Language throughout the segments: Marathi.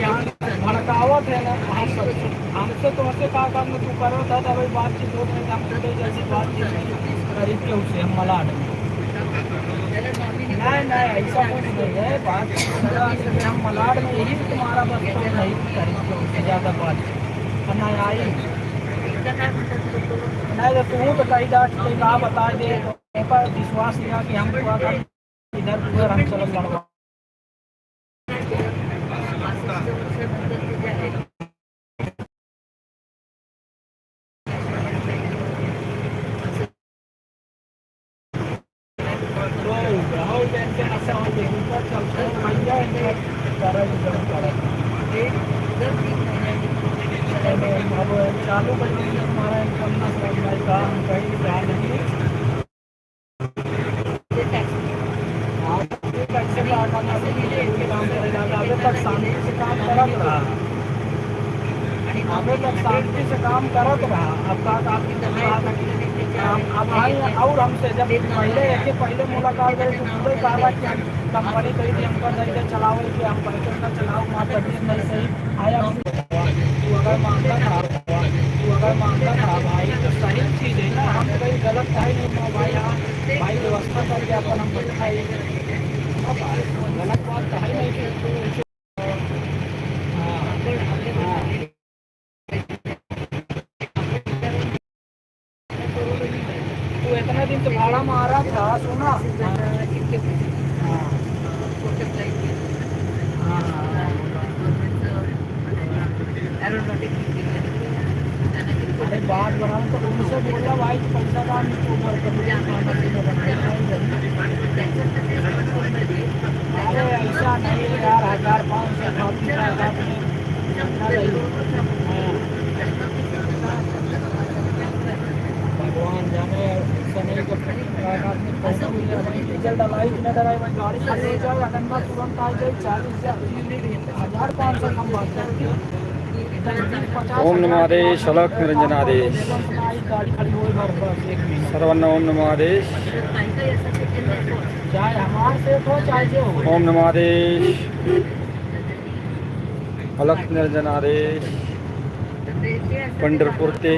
यहाँ भड़कावत है ना हम सब हमसे तो हमसे कहा काम तू करो था भाई बातचीत हो रही हम छोटे जैसी बातचीत करी के उसे हम मला नहीं नहीं, ऐसा कुछ नहीं है। बात हम मलाड में यही तुम्हारा बस नहीं करी के उससे ज़्यादा बात करना आई नहीं तो तू तो कही डाट के कहा बता दे पर विश्वास लिया कि हम था इधर उधर हम चलो लड़वा चालू पण महाराज पन्नास रुपये का हम कहीं अभी तक शांति से काम करत रहा अब का आपकी हम अब आई और हमसे जब पहले एक पहले मुलाकात गई तो मुझे कहा कि कंपनी कही थी हमको नहीं दे चलाओ कि हम पैसे न चलाओ वहाँ तबीयत नहीं सही। आया तू अगर माँगता था तू अगर माँगता था भाई तो सही चीज़ है ना। हम कहीं गलत है नहीं भाई हाँ भाई व्यवस्था करके अपन हमको दिखाई अब गलत बात तो है नहीं कि तू हाँ हाँ तू इतना दिन तो भाड़ा मारा था सुना हाँ हाँ अरे बात बनाओ तो उनसे बोला भाई, पैसा का नहीं ऊपर अरे, ऐसा नहीं यार, हज़ार पाँच सौ हज़ार भगवान जाने गाड़ी तुरंत आ जाए, चालीस हज़ार पाँच सौ कम बात करती ओम नमो आदेश अलख निरंजन आदेश। सर्वांना ओम नमो आदेश। ओम नमो आदेश। अलक निरंजन आदेश। पंढरपूर ते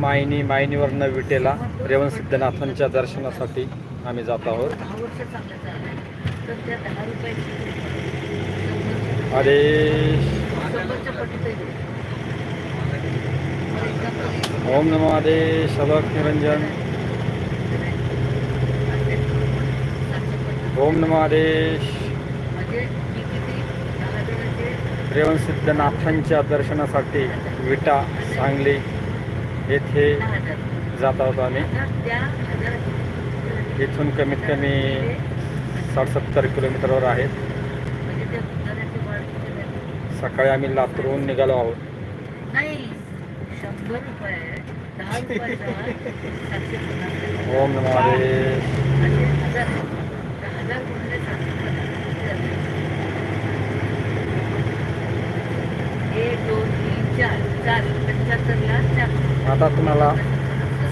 मायनी मायनीवरनं विटेला रेवण सिद्धनाथांच्या दर्शनासाठी आम्ही जात आहोत. आदेश। ओम नमो आदे अलख निरंजन। ओम नमो आदेश रेवण सिद्धनाथांच्या दर्शनासाठी विटा सांगली येथे जात आहोत आम्ही. इथून कमीत कमी साठ सत्तर किलोमीटरवर आहेत. सकाळी आम्ही लातूरहून निघालो आहोत. नाही शंभर रुपये दहा रुपयाचा सातशे पन्नास ओम नमो आदेश हजार हजार गुणिले सातशे. पन्नास एक दोन तीन चार चार पंच्याहत्तरला चार. आता तुम्हाला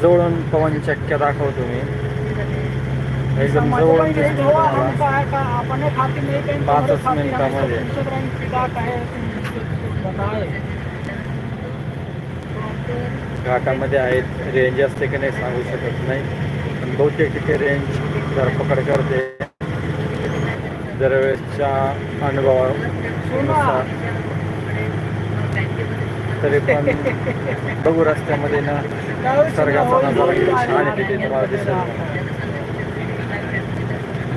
जवळून पवन चक्क्या दाखवतो मी. एकदम हैं, दिसतो पाचच मिनिटामध्ये. है घाटामध्ये आहेत रेंज असते की नाही सांगू शकत नाही. पण बहुतेक तिथे रेंज धरपकड करते. दरवेळेसच्या अनुभवानुसार. तरी पण बघू रस्त्यामध्ये ना निसर्गाचा नजारा छान आहे तिथे तुम्हाला दिसेल.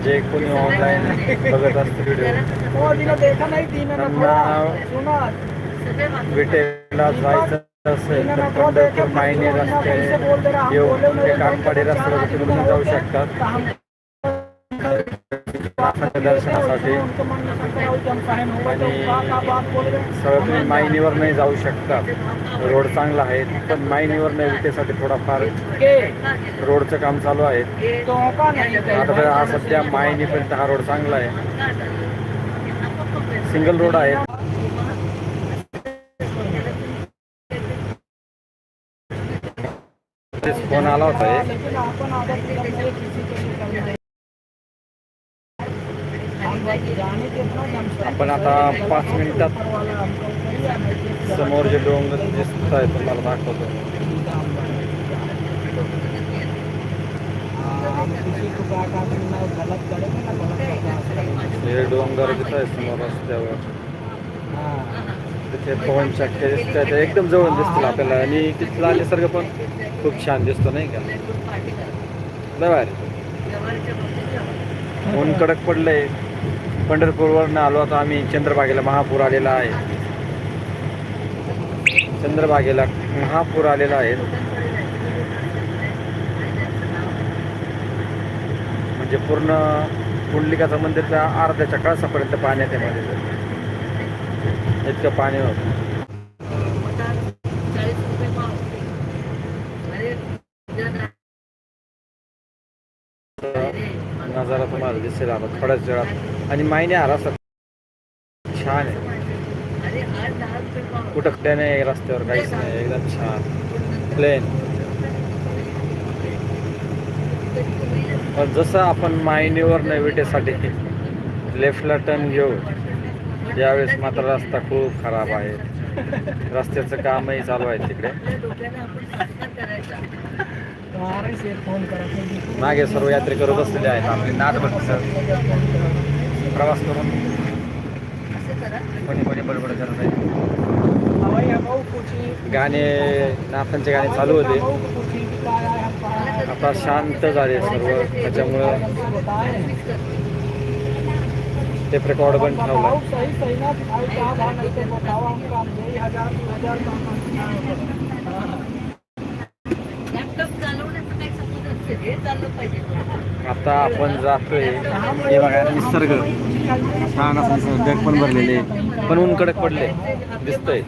जे कोणी ऑनलाईन बघत असते व्हिडिओ विटेला जायचं असेल तर पंढरपूर मायने रस्ते येऊन ते काकपाडे रस्त्यावर जाऊ शकतात कृष्णाच्या दर्शनासाठी. आणि सगळं तुम्ही मायनीवर नाही जाऊ शकता. रोड चांगला आहे पण मायनीवर नाही विटेसाठी थोडाफार रोडचं काम चालू आहे. आता हा सध्या मायनीपर्यंत हा रोड चांगला आहे. सिंगल रोड आहे. फोन आला होता एक लेकिन अपन आदत किया नहीं किसी को नहीं करना है हम बस जाने के अपना दम से आपण आता पाच मिनिटात समोर जे डोंगर दिसत आहे तुम्हाला दाखवतो. हे डोंगर दिसत आहे समोर रस्त्यावर. तिथे पवन चक्के दिसत आहे एकदम जवळ दिसतील आपल्याला. आणि तिथला निसर्ग पण खूप छान दिसतो नाही का? लय भारी. ऊन कडक पडलंय. पंढरपूरवरनं आलो आता आम्ही. चंद्रभागेला महापूर आलेला आहे. चंद्रभागेला महापूर आलेला आहे. म्हणजे पूर्ण पुंडलिकाचं मंदिर त्या अर्ध्याच्या कळसापर्यंत पाण्यात आहे मध्ये इतकं पाणी होतं. नजारा तुम्हाला दिसेल आता. थोड्याच वेळात. आणि मायने हा रस्ता छान आहे. कुठं कुठे नाही रस्त्यावर काहीच नाही एकदम छान. प्लेन पण जसं आपण मायनीवर नाही विटेसाठी लेफ्टला टर्न घेऊ यावेळेस मात्र रस्ता खूप खराब आहे. रस्त्याचं कामही चालू आहे तिकडे. मागे सर्व यात्रेकरू बसलेले आहेत. आपले नाथभक्त प्रवास करून. कोणी कोणी बडबड करत आहे. गाणे नाथांचे गाणे चालू होते. आता शांत झाले सर्व. त्याच्यामुळं टेप रेकॉर्ड पण ठेवला आता आपण जातोय. हे बघा निसर्ग. छान असं निसर्ग पण भरलेले. पण ऊन कडक पडले. दिसतंय.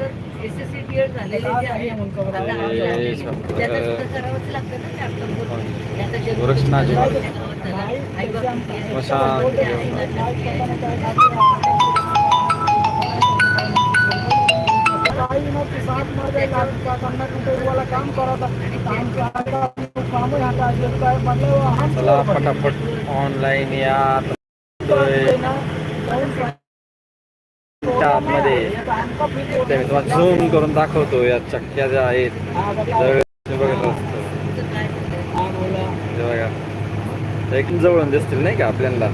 एसएससी टीएड लागतं ना लॅपटॉप आता जे- गोरक्षनाथ त्याला आई बाबा मशाल साथ मर गए लाल का करना क्योंकि वो वाला काम चला फटाफट ऑनलाईन या. आतमध्ये. ते तुम्हाला झूम करून दाखवतो या चक्क्या ज्या आहेत. जवळ ते बघत असतो. ते बघा ते एकदम जवळून दिसतील नाही का आपल्याला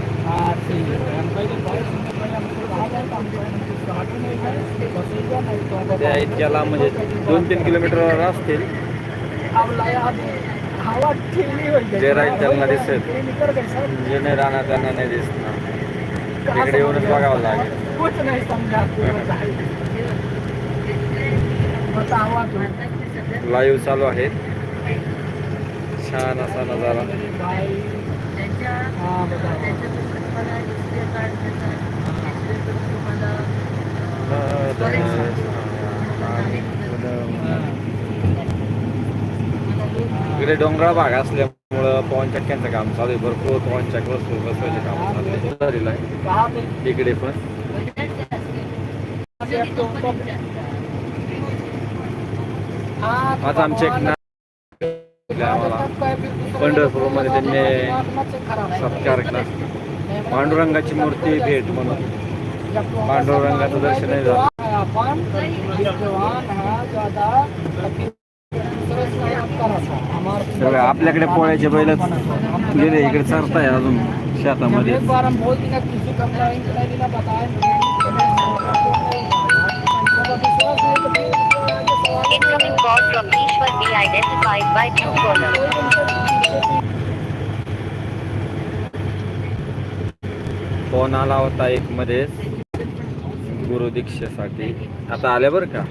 त्या इतक्या लांब म्हणजे दोन तीन किलोमीटरवर असतील. जे राहील त्यांना दिसेल. जे नाही राहणार त्यांना नाही दिसणार. तिकडे येऊनच बघावं लागेल. कुछ नहीं समझा बतावा तू लाईव्ह चालू आहेत छान असा नजारा. हाँ तुम्हाला इकडे डोंगराळ भाग असल्यामुळं पवन चक्क्यांचं काम चालू आहे. भरपूर पवन चक्क वस्तू बसवायचे काम चालले झालेलं आहे. इकडे पण. आज आमचे एक आम्हाला. पंढरपूरमध्ये त्यांनी सत्कार केला. पांडुरंगाची मूर्ती भेट म्हणून. पांडुरंगाचं दर्शनही झालं आपण विद्वान हा आपल्याकडे पोळ्याचे बैलच गेले इकडे चरताय अजून शेतामध्ये. बोल Incoming call from Ishwar be identified by. Phone आला होता एक मध्येच. गुरु दीक्षेसाठी. आता आले बरं का?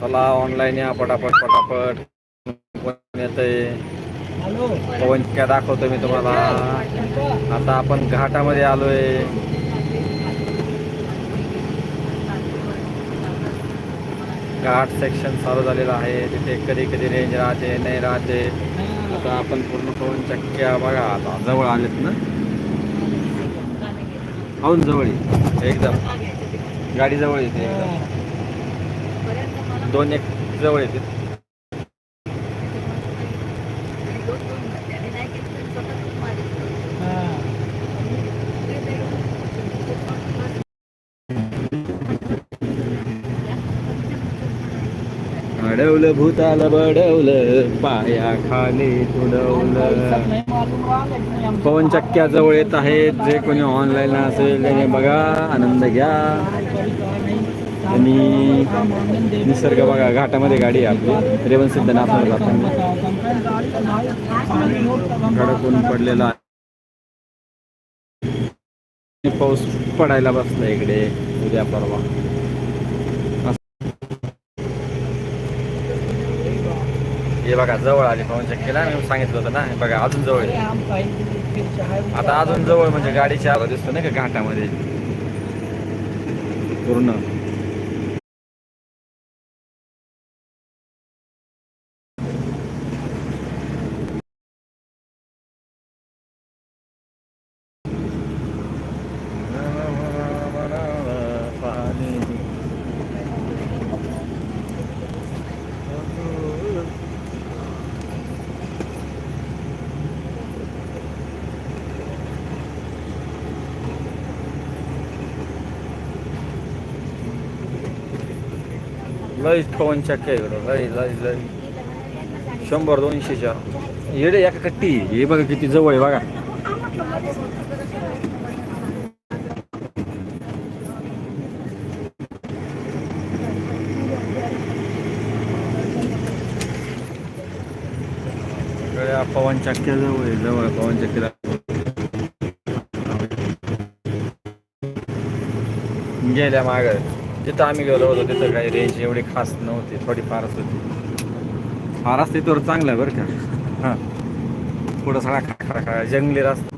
चला ऑनलाईन या पटापट पटापट. कोण येतंय? हॅलो. पवन चक्क्या दाखवतो मी तुम्हाला. आता आपण घाटामध्ये आलोय. घाट सेक्शन चालू झालेलं आहे. तिथे कधी कधी रेंज राहते नाही राहते. आता आपण पूर्ण पवन चक्क्या बघा आता जवळ आलेत ना? अजून जवळ आहे. एकदम. गाडी जवळ येते एकदम. दोन एक जवळ येते अडवलं भूताला बडवलं पाया खाली तुडवलं. पवन चक्क्या जवळ येत आहेत जे कोणी ऑनलाईन असेल त्याने बघा आनंद घ्या. आणि निसर्ग बघा घाटामध्ये गाडी आहे आपली. रेवन सिद्धनाथ आपण कडक ऊन पडलेला आहे. पाऊस पडायला बसला इकडे उद्या परवा. हे बघा जवळ आली पवन चक्कीला मी सांगितलं होतं ना हे बघा अजून जवळ आहे. आता अजून जवळ म्हणजे गाडीच्या दिसतो नाही का घाटामध्ये? पूर्ण. लय पवन चक्क्या इकडं. लय लई लई शंभर दोनशेच्या. येडे एका कट्टी. हे बघा किती जवळ आहे बघा. पवन चक्क्या जवळ आहे जवळ पवन चक्कीला गेल्या माग. तिथं आम्ही गेलो होतो तिथं काही रेंज एवढी खास नव्हती थोडी फारच होती. फार असते तर चांगलं आहे बरं का. हां. पुढं सगळा खा जंगली रस्ता.